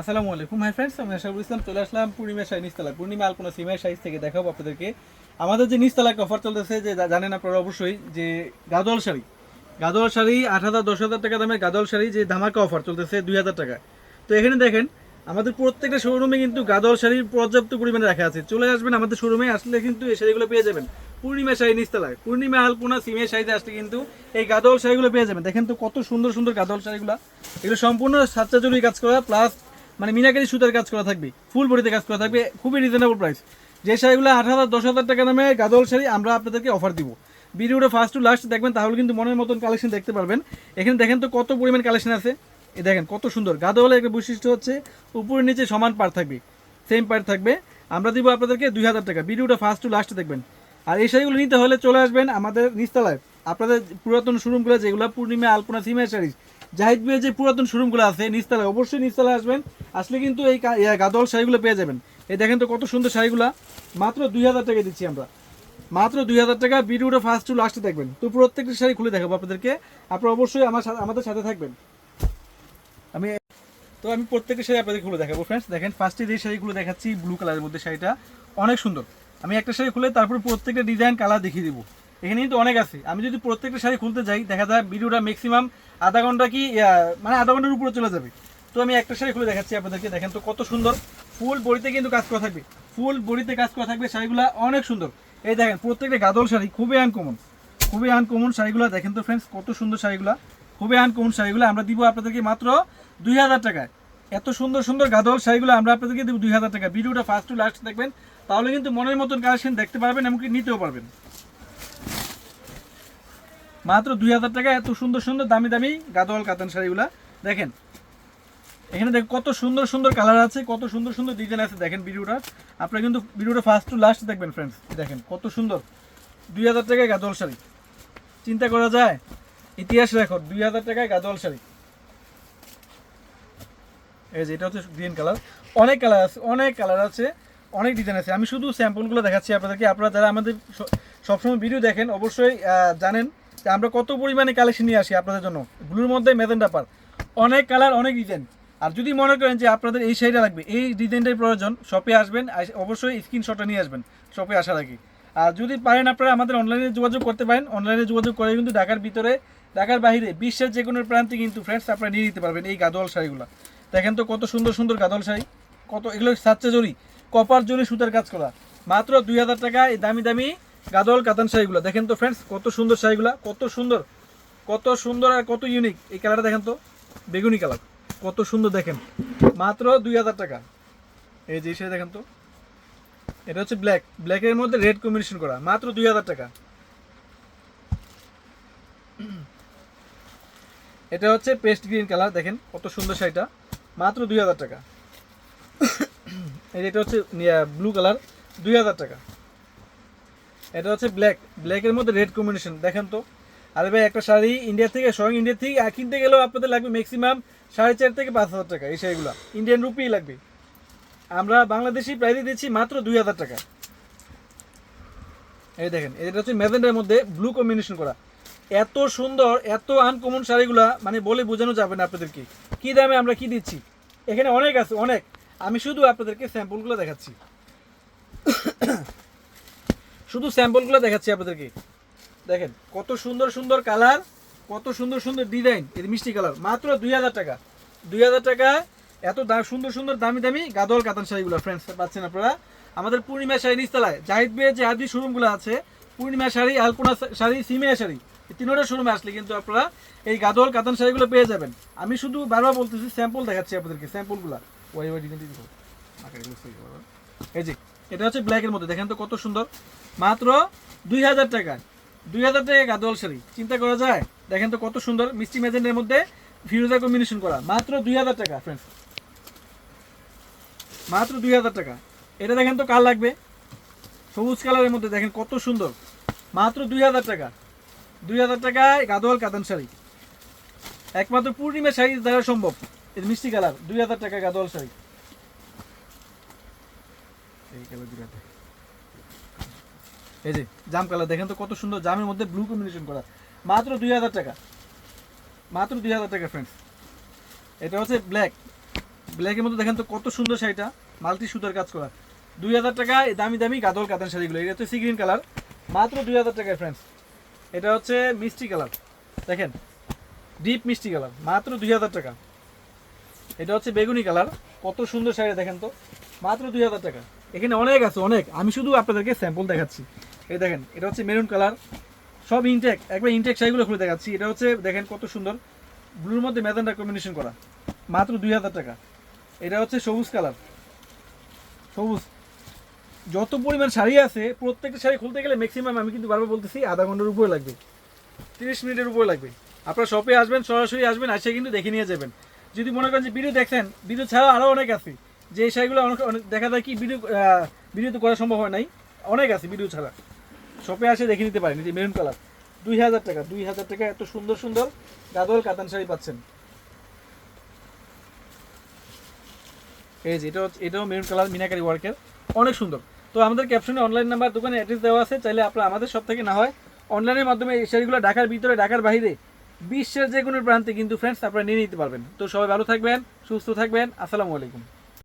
আসসালামু আলাইকুম, hi friends আমি আশাফুল ইসলাম চলে আসলাম পূর্ণিমা শাড়ি নিস্তলা পূর্ণিমা আলপনা সিমাই সাইজ থেকে দেখাবো আপনাদেরকে। আমাদের যে নিস্তলা অফার চলতেছে, যে জানেন আপনারা অবশ্যই, যে গাদোয়াল শাড়ি। গাদোয়াল শাড়ি আট হাজার, দশ হাজার টাকা দামের গাদোয়াল শাড়ি, যে ধামাকা অফার চলতেছে দুই হাজার টাকা তো এখানে দেখেন, আমাদের প্রত্যেকটা শোরুমে কিন্তু গাদোয়াল শাড়ির পর্যাপ্ত পরিমাণে রাখা আছে। চলে আসবেন আমাদের শোরুমে আসলে কিন্তু এই শাড়িগুলো পেয়ে যাবেন পূর্ণিমা শাড়ি নিস্তলায় পূর্ণিমা আলপনা সিমের শাড়িতে আসলে কিন্তু এই গাদোয়াল শাড়িগুলো পেয়ে যাবেন। দেখেন তো কত সুন্দর সুন্দর গাদোয়াল শাড়িগুলো। এগুলো সম্পূর্ণ সাতটা জরুরি কাজ করা প্লাস মানে মিনাকারি সুতার কাজ করা থাকবে, ফুল বডিতে কাজ করা থাকবে, খুবই রিজনেবল প্রাইস যে শাড়িগুলো আট হাজার, দশ হাজার টাকা দামে গাদল শাড়ি আমরা আপনাদেরকে অফার দিব। ভিডিওটা ফার্স্ট টু লাস্ট দেখবেন, তাহলে কিন্তু মনের মতন কালেকশন দেখতে পারবেন। এখানে দেখেন তো কত পরিমাণ কালেকশন আছে। এই দেখেন, কত সুন্দর। গাদওয়ালের একটা বৈশিষ্ট্য হচ্ছে উপরে নিচে সমান পার থাকবে সেম পার থাকবে। আমরা দিব আপনাদেরকে দুই হাজার টাকা। ভিডিওটা ফার্স্ট টু লাস্ট দেখবেন। আর এই শাড়িগুলো নিতে হলে চলে আসবেন আমাদের নিস্তালায় আপনাদের পুরাতন শোরুমগুলো যেগুলো পূর্ণিমা, আলপনা, সিমের শাড়ি জাহিদ বিয়ের যে পুরাতন শোরুমগুলো আছে নিস্তালায় অবশ্যই নিস্তালায় আসবেন। আসলে কিন্তু এই গাদল শাড়িগুলো পেয়ে যাবেন। এই দেখেন তো কত সুন্দর শাড়িগুলো। মাত্র দুই হাজার টাকা দিচ্ছি আমরা। মাত্র দুই হাজার টাকা ভিডিওটা ফার্স্ট টু লাস্টে দেখবেন। তো প্রত্যেকটা শাড়ি খুলে দেখাবো আপনাদেরকে। আপনারা অবশ্যই আমার সাথে- আমাদের সাথে থাকবেন। আমি তো আমি প্রত্যেকটা শাড়ি আপনাদের খুলে দেখাবো ফ্রেন্ডস দেখেন ফার্স্টে যে শাড়িগুলো দেখাচ্ছি ব্লু কালারের মধ্যে শাড়িটা, অনেক সুন্দর। আমি একটা শাড়ি খুলে তারপর প্রত্যেকটা ডিজাইন কালার দেখিয়ে দিব। এখানে কিন্তু অনেক আছে। আমি যদি প্রত্যেকটা শাড়ি খুলতে যাই, দেখা যায় ভিডিওটা ম্যাক্সিমাম আধা ঘণ্টা কি মানে আধা ঘণ্টার উপরে চলে যাবে। তো আমি একটা শাড়ি খুলে দেখাচ্ছি আপনাদেরকে। দেখেন তো কত সুন্দর। ফুল বড়িতে কিন্তু কাজ করা থাকবে। ফুল বড়িতে কাজ করা থাকবে, শাড়িগুলো অনেক সুন্দর। এই দেখেন, প্রত্যেকটা গাদল শাড়ি খুবই আনকমন খুবই আনকমন শাড়িগুলো। দেখেন তো ফ্রেন্ডস কত সুন্দর শাড়িগুলো। খুবই আনকমন শাড়িগুলো। আমরা দিব আপনাদেরকে মাত্র দুই হাজার টাকায়। এত সুন্দর সুন্দর গাদল শাড়িগুলো আমরা আপনাদেরকে দেবো দুই হাজার টাকা ভিডিওটা ফার্স্ট টু লাস্ট দেখবেন। তাহলে কিন্তু মনের মতন কালেকশন দেখতে পারবেন, এমনকি নিতেও পারবেন। মাত্র দুই হাজার টাকা, এত সুন্দর সুন্দর দামি দামি গাদোয়াল কাতান শাড়িগুলা। দেখেন, এখানে দেখেন কত সুন্দর সুন্দর কালার আছে, কত সুন্দর সুন্দর ডিজাইন আছে। দেখেন ভিডিওটা, আপনারা কিন্তু ভিডিওটা ফার্স্ট টু লাস্ট দেখবেন ফ্রেন্ডস দেখেন, কত সুন্দর। দুই হাজার টাকায় গাদোয়াল শাড়ি। চিন্তা করা যায়, ইতিহাস রেকর্ড, দুই হাজার টাকায় গাদোয়াল শাড়ি। এই যে, এটা হচ্ছে গ্রিন কালার অনেক কালার আছে, অনেক কালার আছে, অনেক ডিজাইন আছে। আমি শুধু স্যাম্পলগুলো দেখাচ্ছি আপনাদেরকে। আপনারা যারা আমাদের সবসময় ভিডিও দেখেন, অবশ্যই জানেন যে আমরা কত পরিমাণে কালেকশন নিয়ে আসি আপনাদের জন্য? ব্লুর মধ্যে মেজেন্ডা পার অনেক কালার অনেক ডিজাইন আর যদি মনে করেন যে আপনাদের এই শাড়িটা লাগবে, এই ডিজাইনটাই প্রয়োজন শপে আসবেন আস- অবশ্যই স্ক্রিনশটটা নিয়ে আসবেন শপে আসার আগে। আর যদি পারেন আপনারা আমাদের অনলাইনে যোগাযোগ করতে পারেন। অনলাইনে যোগাযোগ করে কিন্তু ঢাকার ভিতরে, ঢাকার বাইরে বিশ্বের যে কোনো প্রান্তে কিন্তু ফ্রেন্ডস আপনারা নিয়ে নিতে পারবেন এই গাদোয়াল শাড়িগুলো। দেখেন তো কত সুন্দর সুন্দর গাদল শাড়ি। কত, এগুলো সাচ্চা জরি, কপার জরি সুতার কাজ করা। মাত্র দুই হাজার টাকা এই দামি দামি গাদল কাতান শাড়িগুলো। দেখেন তো ফ্রেন্ডস কত সুন্দর শাড়িগুলো, কত সুন্দর কত সুন্দর আর কত ইউনিক এই কালারটা দেখেন তো, বেগুনি কালার কত সুন্দর দেখেন। মাত্র দুই হাজার টাকা। এই যে শাড়ি দেখেন তো, এটা হচ্ছে ব্ল্যাক ব্ল্যাকের মধ্যে রেড কম্বিনেশন করা। মাত্র দুই হাজার টাকা। এটা হচ্ছে পেস্ট গ্রিন কালার দেখেন কত সুন্দর শাড়িটা। মাত্র দুই হাজার টাকা। এটা হচ্ছে ব্লু কালার দুই হাজার টাকা। এটা হচ্ছে ব্ল্যাক ব্ল্যাকের মধ্যে রেড কম্বিনেশন দেখেন তো। আরে ভাই, একটা শাড়ি ইন্ডিয়া থেকে, স্বয়ং ইন্ডিয়া থেকে কিনতে গেলেও আপনাদের লাগবে ম্যাক্সিমাম সাড়ে চার থেকে পাঁচ হাজার টাকা, এই শাড়িগুলো। ইন্ডিয়ান রুপিই লাগবে। আমরা বাংলাদেশি প্রাইসে দিচ্ছি মাত্র দুই হাজার টাকা। এই দেখেন, এটা হচ্ছে ম্যাজেন্ডার মধ্যে ব্লু কম্বিনেশন করা। এত সুন্দর, এত আনকমন শাড়িগুলা মানে বলে বোঝানো যাবে না আপনাদেরকে। কি দামে আমরা কি দিচ্ছি? এখানে অনেক আছে, অনেক। আমি শুধু আপনাদেরকে স্যাম্পলগুলো দেখাচ্ছি। শুধু স্যাম্পলগুলো দেখাচ্ছি আপনাদেরকে। দেখেন, কত সুন্দর সুন্দর কালার কত সুন্দর সুন্দর ডিজাইন এই মিষ্টি কালার মাত্র দুই হাজার টাকা। দুই হাজার টাকা, এত সুন্দর সুন্দর দামি দামি গাদল কাতান শাড়িগুলো ফ্রেন্ডস পাচ্ছেন আপনারা। আমাদের পূর্ণিমা শাড়ি নিচতলায়, জাহিদ বিয়ের যে আদি শোরুমগুলো আছে, পূর্ণিমা শাড়ি, আলপনা শাড়ি, সিমিয়া শাড়ি, এই তিনোটা শোরুমে আসলে কিন্তু আপনারা এই গাদল কাতান শাড়িগুলো পেয়ে যাবেন। আমি শুধু বারবার বলতেছি স্যাম্পল দেখাচ্ছি আপনাদেরকে স্যাম্পলগুলো ওয়াই ওয়াই, ডিজাইন এই যে এটা হচ্ছে ব্ল্যাকের মধ্যে। দেখেন তো কত সুন্দর। মাত্র দুই হাজার টাকা। দুই হাজার টাকা গাদোয়াল শাড়ি। চিন্তা করা যায়? দেখেন তো কত সুন্দর মিষ্টি মেজেন্টের মধ্যে ফিরোজা কম্বিনেশন করা। মাত্র দুই হাজার টাকা ফ্রেন্ডস মাত্র দুই হাজার টাকা। এটা দেখেন তো কার লাগবে? সবুজ কালারের মধ্যে। দেখেন কত সুন্দর। মাত্র দুই হাজার টাকা। দুই হাজার টাকায় গাদোয়াল কাতান শাড়ি। একমাত্র পূর্ণিমা শাড়ি দ্বারা সম্ভব। মিষ্টি কালার দুই হাজার টাকা গাদোয়াল শাড়ি। এই যে, জাম কালার, দেখেন তো কত সুন্দর জামের মধ্যে ব্লু কম্বিনেশন করা। মাত্র দুই হাজার টাকা। মাত্র দুই হাজার টাকা ফ্রেন্ডস এটা হচ্ছে ব্ল্যাক ব্ল্যাকের মধ্যে দেখেন তো কত সুন্দর শাড়িটা। মাল্টি সুতার কাজ করা। দুই হাজার টাকায় দামি দামি গাদল কাতান শাড়িগুলো। এটা হচ্ছে সি কালার। মাত্র দুই হাজার টাকায় ফ্রেন্ডস এটা হচ্ছে মিষ্টি কালার। দেখেন ডিপ মিষ্টি কালার। মাত্র দুই হাজার টাকা। এটা হচ্ছে বেগুনি কালার। কত সুন্দর শাড়ি, দেখেন তো। মাত্র দুই হাজার টাকা। এখানে অনেক আছে, অনেক। আমি শুধু আপনাদেরকে স্যাম্পল দেখাচ্ছি। এই দেখেন, এটা হচ্ছে মেরুন কালার সব ইনটেক একবার ইনটেক শাড়িগুলো খুলে দেখাচ্ছি। এটা হচ্ছে, দেখেন কত সুন্দর। ব্লুর মধ্যে ম্যাজেন্ডা কম্বিনেশন করা। মাত্র দুই হাজার টাকা। এটা হচ্ছে সবুজ কালার সবুজ। যত পরিমাণ শাড়ি আছে, প্রত্যেকটা শাড়ি খুলতে গেলে ম্যাক্সিমাম আমি কিন্তু বারবার বলতেছি, আধা ঘণ্টার উপরে লাগবে। তিরিশ মিনিটের উপরে লাগবে। আপনারা শপে আসবেন, সরাসরি আসবেন, আসে কিন্তু দেখে নিয়ে যাবেন। যদি মনে করেন যে ভিডিও দেখেন ভিডিও ছাড়া আরও অনেক আছে। যে শাড়িগুলো অনেক অনেক দেখা যায় কি ভিডিও ভিডিও তো করা সম্ভব হয় নাই। অনেক আছে ভিডিও ছাড়া। শপে আসে দেখে নিতে পারেন যে মেরুন কালার। দুই হাজার টাকা, দুই হাজার টাকা, এত সুন্দর সুন্দর গাদল কাতান শাড়ি পাচ্ছেন। এই যে এটা এটাও মেরুন কালার, মিনাকারি ওয়ার্কের। অনেক সুন্দর। তো আমাদের ক্যাপশনে অনলাইন নাম্বার দোকানে অ্যাড্রেস দেওয়া আছে, চাইলে আপনারা আমাদের সব থেকে না হয় অনলাইনের মাধ্যমে এই শাড়িগুলো ঢাকার ভিতরে, ঢাকার বাইরে, বিশ্বের যে কোনো প্রান্তে কিন্তু ফ্রেন্ডস আপনারা নিয়ে নিতে পারবেন। তো সবাই ভালো থাকবেন, সুস্থ থাকবেন, আসসালামু আলাইকুম।